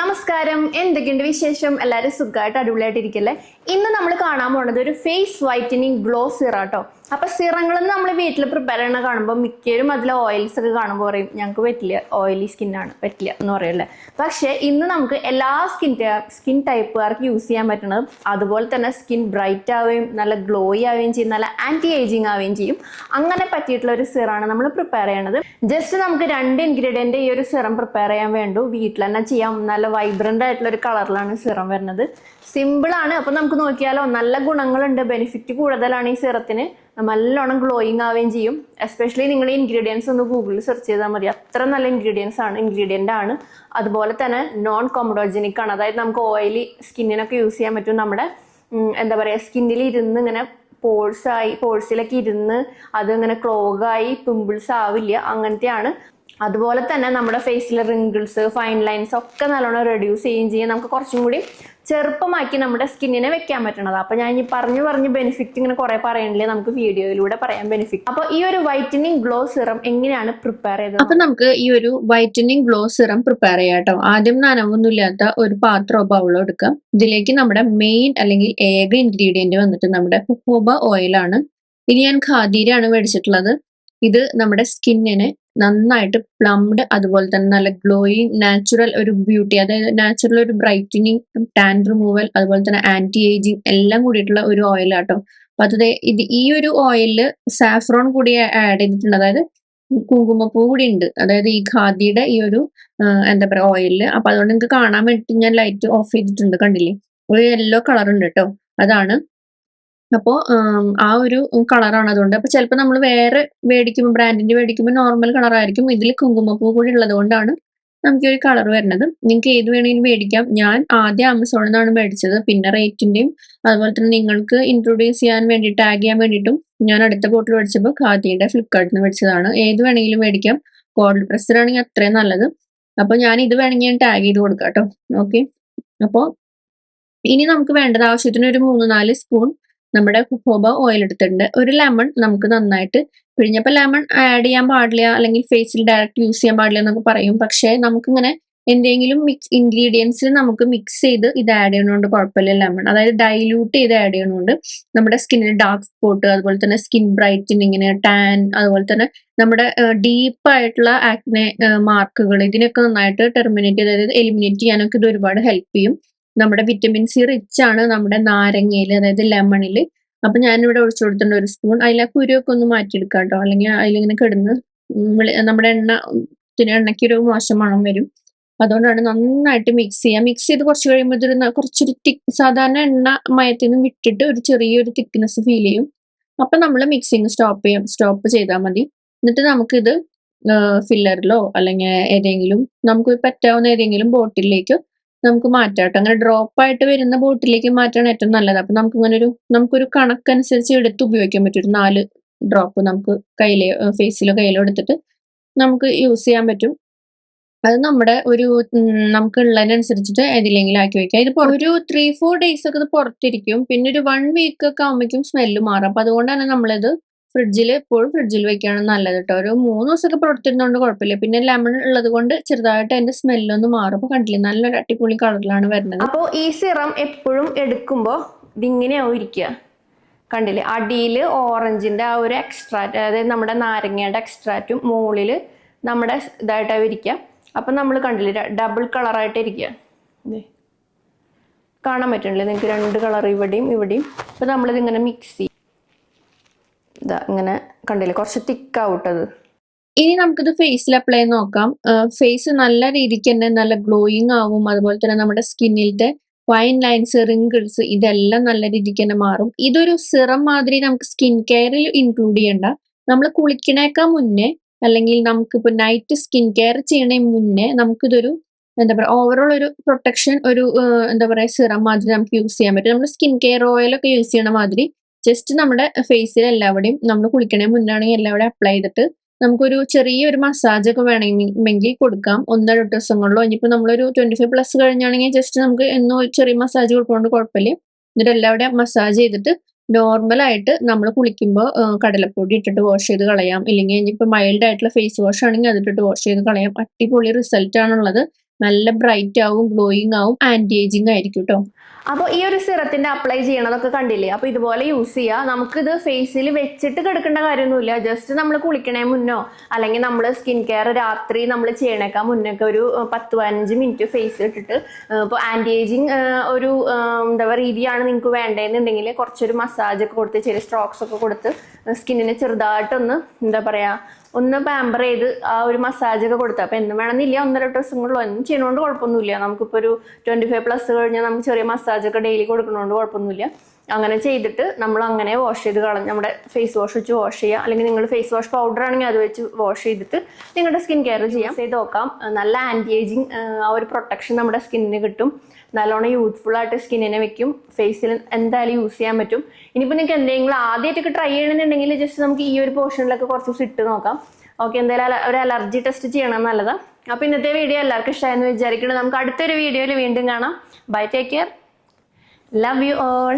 നമസ്കാരം. എന്തൊക്കെയുണ്ട് വിശേഷം? എല്ലാവരും സുഖമായിട്ട് അടിപൊളിയായിട്ട് ഇരിക്കല്ലേ ഇന്ന് നമ്മൾ കാണാൻ പോണത് ഒരു ഫേസ് വൈറ്റനിങ് ഗ്ലോ സിറാട്ടോ അപ്പൊ സിറങ്ങൾ നമ്മൾ വീട്ടിൽ പ്രിപ്പയർ ചെയ്യണ കാണുമ്പോൾ മിക്കവരും അതിൽ ഓയിൽസ് ഒക്കെ കാണുമ്പോൾ പറയും ഞങ്ങൾക്ക് പറ്റില്ല ഓയിലി സ്കിന്നാണ് പറ്റില്ല എന്ന് പറയല്ലേ പക്ഷേ ഇന്ന് നമുക്ക് എല്ലാ സ്കിൻ സ്കിൻ ടൈപ്പുകാർക്ക് യൂസ് ചെയ്യാൻ പറ്റുന്നത് അതുപോലെ തന്നെ സ്കിൻ ബ്രൈറ്റ് ആവുകയും നല്ല ഗ്ലോയി ആവുകയും ചെയ്യും നല്ല ആന്റി ഏജിങ് ആവുകയും ചെയ്യും. അങ്ങനെ പറ്റിയിട്ടുള്ള ഒരു സിറാണ് നമ്മൾ പ്രിപ്പയർ ചെയ്യണത്. ജസ്റ്റ് നമുക്ക് രണ്ട് ഇൻഗ്രീഡിയന്റ് ഈ ഒരു സിറം പ്രിപ്പയർ ചെയ്യാൻ വേണ്ടു. വീട്ടിൽ തന്നെ ചെയ്യാം. നല്ല വൈബ്രന്റ് ആയിട്ടുള്ള ഒരു കളറിലാണ് സിറം വരുന്നത്. സിമ്പിൾ ആണ്. അപ്പോൾ നമുക്ക് നോക്കിയാലോ നല്ല ഗുണങ്ങളുണ്ട്. ബെനിഫിറ്റ് കൂടുതലാണ് ഈ സിറത്തിന്. നല്ലോണം ഗ്ലോയിങ് ആവുകയും ചെയ്യും. എസ്പെഷ്യലി നിങ്ങൾ ഇൻഗ്രീഡിയൻസ് ഒന്ന് ഗൂഗിളിൽ സെർച്ച് ചെയ്താൽ മതി. അത്ര നല്ല ഇൻഗ്രീഡിയൻസ് ആണ് ഇൻഗ്രീഡിയന്റ് ആണ്. അതുപോലെ തന്നെ നോൺ കോമഡോജനിക് ആണ്. അതായത് നമുക്ക് ഓയിലി സ്കിന്നിനൊക്കെ യൂസ് ചെയ്യാൻ പറ്റും. നമ്മുടെ എന്താ പറയുക സ്കിന്നിൽ ഇരുന്ന് ഇങ്ങനെ പോഴ്സായി പോഴ്സിലൊക്കെ ഇരുന്ന് അത് ഇങ്ങനെ ക്ലോഗായി പിമ്പിൾസ് ആവില്ല അങ്ങനത്തെയാണ് അതുപോലെ തന്നെ നമ്മുടെ ഫേസിലെ റിങ്കിൾസ് ഫൈൻ ലൈൻസ് ഒക്കെ നല്ലോണം റെഡ്യൂസ് ചെയ്യുകയും ചെയ്യും. നമുക്ക് കുറച്ചും കൂടി ചെറുപ്പമാക്കി നമ്മുടെ സ്കിന്നിനെ വെക്കാൻ പറ്റണത്. അപ്പൊ ഞാൻ ഇനി പറഞ്ഞു പറഞ്ഞ് ബെനിഫിറ്റ് ഇങ്ങനെ കുറെ പറയണില്ലേ? നമുക്ക് വീഡിയോയിലൂടെ പറയാൻ ബെനിഫിറ്റ് അപ്പൊ ഈ ഒരു വൈറ്റനിങ് ഗ്ലോ സിറം എങ്ങനെയാണ് പ്രിപ്പയർ ചെയ്തത്? അപ്പൊ നമുക്ക് ഈ ഒരു വൈറ്റനിങ് ഗ്ലോ സിറം പ്രിപ്പയർ ചെയ്യാട്ടോ ആദ്യം നനവൊന്നുമില്ലാത്ത ഒരു പാത്രമോ ബൗളോ എടുക്കാം. ഇതിലേക്ക് നമ്മുടെ മെയിൻ അല്ലെങ്കിൽ ഏക ഇൻഗ്രീഡിയന്റ് വന്നിട്ട് നമ്മുടെ ഹുഹോബ ഓയിലാണ് ഇത് ഞാൻ ഖാദീരാണ് മേടിച്ചിട്ടുള്ളത്. ഇത് നമ്മുടെ സ്കിന്നിനെ നന്നായിട്ട് പ്ലംഡ് അതുപോലെ തന്നെ നല്ല ഗ്ലോയിങ് നാച്ചുറൽ ഒരു ബ്യൂട്ടി അതായത് നാച്ചുറൽ ഒരു ബ്രൈറ്റനിങ് ടാൻ റിമൂവൽ അതുപോലെ തന്നെ ആന്റി ഏജിങ് എല്ലാം കൂടിയിട്ടുള്ള ഒരു ഓയിലാട്ടോ അപ്പൊ അത് ഇത് ഈ ഒരു ഓയിൽ സാഫ്രോൺ കൂടി ആഡ് ചെയ്തിട്ടുണ്ട്. അതായത് കുങ്കുമപ്പൂ കൂടി ഉണ്ട്. അതായത് ഈ ഖാദിയുടെ ഈ ഒരു എന്താ പറയാ ഓയിലിൽ അപ്പൊ അതുകൊണ്ട് നിങ്ങൾക്ക് കാണാൻ വേണ്ടിട്ട് ഞാൻ ലൈറ്റ് ഓഫ് ചെയ്തിട്ടുണ്ട്. കണ്ടില്ലേ? ഒരു യെല്ലോ കളർ ഉണ്ട് കേട്ടോ അതാണ് അപ്പോ ആ ഒരു കളറാണ് അതുകൊണ്ട്. അപ്പൊ ചിലപ്പോൾ നമ്മൾ വേറെ മേടിക്കുമ്പോൾ ബ്രാൻഡിന്റെ മേടിക്കുമ്പോൾ നോർമൽ കളർ ആയിരിക്കും. ഇതിൽ കുങ്കുമപ്പൂ കൂടി ഉള്ളത് കൊണ്ടാണ് നമുക്ക് ഒരു കളർ വരുന്നത്. നിങ്ങൾക്ക് ഏത് വേണമെങ്കിലും മേടിക്കാം. ഞാൻ ആദ്യം ആമസോണിൽ നിന്നാണ് മേടിച്ചത്. പിന്നെ റേറ്റിന്റെയും അതുപോലെ തന്നെ നിങ്ങൾക്ക് ഇൻട്രൊഡ്യൂസ് ചെയ്യാൻ വേണ്ടി ടാഗ് ചെയ്യാൻ വേണ്ടിയിട്ടും ഞാൻ അടുത്ത ബോട്ടിൽ മേടിച്ചപ്പോൾ ഖാദിയുടെ ഫ്ലിപ്കാർട്ടിൽ നിന്ന് മേടിച്ചതാണ്. ഏത് വേണമെങ്കിലും മേടിക്കാം. കോൾഡ് പ്രസ്സിലാണെങ്കിൽ അത്രയും നല്ലത്. അപ്പൊ ഞാൻ ഇത് വേണമെങ്കിൽ ഞാൻ ടാഗ് ചെയ്ത് കൊടുക്കാം കേട്ടോ. ഓക്കെ അപ്പോൾ ഇനി നമുക്ക് വേണ്ടത് ആവശ്യത്തിന് ഒരു മൂന്ന് നാല് സ്പൂൺ നമ്മുടെ ഹോബ ഓയിൽ എടുത്തിട്ടുണ്ട്. ഒരു ലെമൺ നമുക്ക് നന്നായിട്ട് പിഴിഞ്ഞപ്പോൾ ലെമൺ ആഡ് ചെയ്യാൻ പാടില്ല അല്ലെങ്കിൽ ഫേസിൽ ഡയറക്റ്റ് യൂസ് ചെയ്യാൻ പാടില്ല എന്നൊക്കെ പറയും. പക്ഷേ നമുക്കിങ്ങനെ എന്തെങ്കിലും മിക്സ് ഇൻഗ്രീഡിയൻസ് നമുക്ക് മിക്സ് ചെയ്ത് ഇത് ആഡ് ചെയ്യണോണ്ട് കുഴപ്പമില്ല ലെമൺ അതായത് ഡൈല്യൂട്ട് ചെയ്ത് ആഡ് ചെയ്യണോണ്ട് നമ്മുടെ സ്കിന്നിൽ ഡാർക്ക് സ്പോട്ട് അതുപോലെ തന്നെ സ്കിൻ ബ്രൈറ്റനിങ്ങിന് ടാൻ അതുപോലെ തന്നെ നമ്മുടെ ഡീപ്പ് ആയിട്ടുള്ള ആക്നെ മാർക്കുകൾ ഇതിനൊക്കെ നന്നായിട്ട് ടെർമിനേറ്റ് അതായത് എലിമിനേറ്റ് ചെയ്യാനൊക്കെ ഇത് ഒരുപാട് ഹെൽപ്പ് ചെയ്യും. നമ്മുടെ വിറ്റമിൻ സി റിച്ച് ആണ് നമ്മുടെ നാരങ്ങയിൽ അതായത് ലെമണിൽ അപ്പൊ ഞാനിവിടെ ഒഴിച്ചു കൊടുത്തിട്ടുണ്ട് ഒരു സ്പൂൺ അതിലെ കുരുവൊക്കെ ഒന്ന് മാറ്റിയെടുക്കാം കേട്ടോ. അല്ലെങ്കിൽ അതിലിങ്ങനെ കിടന്ന് നമ്മുടെ എണ്ണ പിന്നെ എണ്ണയ്ക്ക് ഒരു മോശം മണം വരും. അതുകൊണ്ടാണ് നന്നായിട്ട് മിക്സ് ചെയ്യുക. മിക്സ് ചെയ്ത് കുറച്ച് കഴിയുമ്പോൾ ഇതൊരു കുറച്ചൊരു തിക്ക് സാധാരണ എണ്ണ മയത്തിൽ നിന്ന് വിട്ടിട്ട് ഒരു ചെറിയൊരു തിക്നെസ് ഫീൽ ചെയ്യും. അപ്പൊ നമ്മൾ മിക്സിങ് സ്റ്റോപ്പ് ചെയ്യാം. സ്റ്റോപ്പ് ചെയ്താൽ മതി. എന്നിട്ട് നമുക്കിത് ഫില്ലറിലോ അല്ലെങ്കിൽ ഏതെങ്കിലും നമുക്ക് പറ്റാവുന്ന ഏതെങ്കിലും ബോട്ടിലേക്ക് നമുക്ക് മാറ്റാം കേട്ടോ അങ്ങനെ ഡ്രോപ്പ് ആയിട്ട് വരുന്ന ബോട്ടിലേക്ക് മാറ്റാണ് ഏറ്റവും നല്ലത്. അപ്പൊ നമുക്ക് ഇങ്ങനെ ഒരു നമുക്കൊരു കണക്കനുസരിച്ച് എടുത്ത് ഉപയോഗിക്കാൻ പറ്റും. ഒരു നാല് ഡ്രോപ്പ് നമുക്ക് കയ്യിലെ ഫേസിലോ കയ്യിലോ എടുത്തിട്ട് നമുക്ക് യൂസ് ചെയ്യാൻ പറ്റും. അത് നമ്മുടെ ഒരു നമുക്ക് ഉള്ളതിനനുസരിച്ചിട്ട് ഏതിലെങ്കിലും ആക്കി വെക്കാം. ഇത് ഒരു ത്രീ ഫോർ ഡേയ്സ് ഒക്കെ ഇത് പുറത്തിരിക്കും. പിന്നെ ഒരു വൺ വീക്ക് ഒക്കെ ആകുമ്പോഴേക്കും സ്മെല്ല് മാറും. അപ്പൊ അതുകൊണ്ടാണ് നമ്മളിത് ഫ്രിഡ്ജിൽ എപ്പോഴും ഫ്രിഡ്ജിൽ വെക്കുകയാണ് നല്ലത് കേട്ടോ ഒരു മൂന്ന് ദിവസമൊക്കെ പുറത്തിരുന്നതുകൊണ്ട് കുഴപ്പമില്ല. പിന്നെ ലെമൺ ഉള്ളത് കൊണ്ട് ചെറുതായിട്ട് അതിന്റെ സ്മെല്ലൊന്ന് മാറും അപ്പൊ കണ്ടില്ലേ നല്ലൊരു അടിപൊളി കളറിലാണ് വരുന്നത്. അപ്പോൾ ഈ സിറം എപ്പോഴും എടുക്കുമ്പോൾ ഇതിങ്ങനെയാവും ഇരിക്കുക. കണ്ടില്ലേ? അടിയിൽ ഓറഞ്ചിന്റെ ആ ഒരു എക്സ്ട്രാറ്റ് അതായത് നമ്മുടെ നാരങ്ങയുടെ എക്സ്ട്രാറ്റും മുകളിൽ നമ്മുടെ ഇതായിട്ടാവും ഇരിക്കുക. അപ്പം നമ്മൾ കണ്ടില്ലേ ഡബിൾ കളറായിട്ട് ഇരിക്കുക. കാണാൻ പറ്റുന്നില്ലേ? നിങ്ങൾക്ക് രണ്ട് കളർ ഇവിടെയും ഇവിടെയും. അപ്പം നമ്മളിതിങ്ങനെ മിക്സ് ചെയ്യും ഇതാ ഇങ്ങനെ കണ്ടില്ലേ? കുറച്ച് തിക്കാവട്ടത്. ഇനി നമുക്കിത് ഫേസിൽ അപ്ലൈ ചെയ്ത് നോക്കാം. ഫേസ് നല്ല രീതിക്ക് തന്നെ നല്ല ഗ്ലോയിങ് ആവും. അതുപോലെ തന്നെ നമ്മുടെ സ്കിന്നിലത്തെ ഫൈൻ ലൈൻസ് റിങ്കിൾസ് ഇതെല്ലാം നല്ല രീതിക്ക് തന്നെ മാറും. ഇതൊരു സിറം മാതിരി നമുക്ക് സ്കിൻ കെയറിൽ ഇൻക്ലൂഡ് ചെയ്യണ്ട. നമ്മൾ കുളിക്കണേക്കാൾ മുന്നേ അല്ലെങ്കിൽ നമുക്കിപ്പോൾ നൈറ്റ് സ്കിൻ കെയർ ചെയ്യണേ മുന്നേ നമുക്കിതൊരു എന്താ പറയുക ഓവറോൾ ഒരു പ്രൊട്ടക്ഷൻ ഒരു എന്താ പറയുക സിറം മാതിരി നമുക്ക് യൂസ് ചെയ്യാൻ പറ്റും. നമ്മൾ സ്കിൻ കെയർ ഓയിലൊക്കെ യൂസ് ചെയ്യണ മാതിരി ജസ്റ്റ് നമ്മുടെ ഫേസിൽ എല്ലാവിടെയും നമ്മൾ കുളിക്കണേ മുന്നാണെങ്കിൽ എല്ലാവിടെയും അപ്ലൈ ചെയ്തിട്ട് നമുക്കൊരു ചെറിയൊരു മസാജ് ഒക്കെ വേണമെങ്കിൽ കൊടുക്കാം. ഒന്നോ രണ്ട് ദിവസങ്ങളിലോ ഇനിയിപ്പോൾ നമ്മളൊരു ട്വന്റി ഫൈവ് പ്ലസ് കഴിഞ്ഞാണെങ്കിൽ ജസ്റ്റ് നമുക്ക് എന്നോ ചെറിയ മസാജ് കൊടുക്കുന്നതുകൊണ്ട് കുഴപ്പമില്ല. എന്നിട്ട് എല്ലാവിടെയും മസാജ് ചെയ്തിട്ട് നോർമൽ ആയിട്ട് നമ്മൾ കുളിക്കുമ്പോൾ കടലപ്പൊടി ഇട്ടിട്ട് വാഷ് ചെയ്ത് കളയാം. ഇല്ലെങ്കിൽ ഇനിയിപ്പോൾ മൈൽഡ് ആയിട്ടുള്ള ഫേസ് വാഷ് ആണെങ്കിൽ അതിട്ടിട്ട് വാഷ് ചെയ്ത് കളയാം. അടിപൊളി റിസൾട്ട് ആണുള്ളത്. നല്ല ബ്രൈറ്റ് ആവും ഗ്ലോയിങ് ആവും ആന്റി ഏജിങ് ആയിരിക്കും കേട്ടോ അപ്പോൾ ഈ ഒരു സിറത്തിന്റെ അപ്ലൈ ചെയ്യണതൊക്കെ കണ്ടില്ലേ? അപ്പോൾ ഇതുപോലെ യൂസ് ചെയ്യുക നമുക്കിത് ഫേസിൽ വെച്ചിട്ട് കിടക്കേണ്ട കാര്യമൊന്നുമില്ല. ജസ്റ്റ് നമ്മൾ കുളിക്കണേ മുന്നോ അല്ലെങ്കിൽ നമ്മൾ സ്കിൻ കെയർ രാത്രി നമ്മൾ ചെയ്യണേക്കാൾ മുന്നൊക്കെ ഒരു പത്ത് പതിനഞ്ച് മിനിറ്റ് ഫേസിൽ ഇട്ടിട്ട് ഇപ്പോൾ ആന്റി ഏജിങ് ഒരു എന്താ പറയുക രീതിയാണ് നിങ്ങൾക്ക് വേണ്ടതെന്നുണ്ടെങ്കിൽ കുറച്ചൊരു മസാജ് ഒക്കെ കൊടുത്ത് ചെറിയ സ്ട്രോക്സ് ഒക്കെ കൊടുത്ത് സ്കിന്നിനെ ചെറുതായിട്ടൊന്ന് എന്താ പറയുക ഒന്ന് പാമ്പർ ചെയ്ത് ആ ഒരു മസാജ് ഒക്കെ കൊടുത്താൽ അപ്പൊ എന്നും വേണമെന്നില്ല ഒന്നര ദിവസങ്ങളിലോ ഒന്നും ചെയ്യണോണ്ട് കുഴപ്പമൊന്നുമില്ല. നമുക്കിപ്പോൾ ഒരു ട്വന്റി ഫൈവ് പ്ലസ് കഴിഞ്ഞാൽ നമുക്ക് ചെറിയ മസാജ് ഒക്കെ ഡെയിലി കൊടുക്കണോണ്ട് കുഴപ്പമൊന്നുമില്ല. അങ്ങനെ ചെയ്തിട്ട് നമ്മൾ അങ്ങനെ വാഷ് ചെയ്ത് കളഞ്ഞ് നമ്മുടെ ഫേസ് വാഷ് വെച്ച് വാഷ് ചെയ്യുക. അല്ലെങ്കിൽ നിങ്ങൾ ഫേസ് വാഷ് പൗഡർ ആണെങ്കിൽ അത് വെച്ച് വാഷ് ചെയ്തിട്ട് നിങ്ങളുടെ സ്കിൻ കെയർ ചെയ്യാം. ചെയ്ത് നോക്കാം. നല്ല ആന്റി ഏജിങ് ആ ഒരു പ്രൊട്ടക്ഷൻ നമ്മുടെ സ്കിന്നിന് കിട്ടും. നല്ലോണം യൂത്ത്ഫുൾ ആയിട്ട് സ്കിന്നിനെ വെക്കും. ഫേസിൽ എന്തായാലും യൂസ് ചെയ്യാൻ പറ്റും. ഇനിയിപ്പോൾ നിങ്ങൾക്ക് എന്തെങ്കിലും ആദ്യമായിട്ടൊക്കെ ട്രൈ ചെയ്യണമെന്നുണ്ടെങ്കിൽ ജസ്റ്റ് നമുക്ക് ഈ ഒരു പോർഷനിലൊക്കെ കുറച്ച് ദിവസം ഇട്ട് നോക്കാം. ഓക്കെ എന്തായാലും ഒരു അലർജി ടെസ്റ്റ് ചെയ്യണം നല്ലതാണ് അപ്പോൾ ഇന്നത്തെ വീഡിയോ എല്ലാവർക്കും ഇഷ്ടമായെന്ന് വിചാരിക്കണം നമുക്ക് അടുത്തൊരു വീഡിയോയിൽ വീണ്ടും കാണാം. Bye take care love you all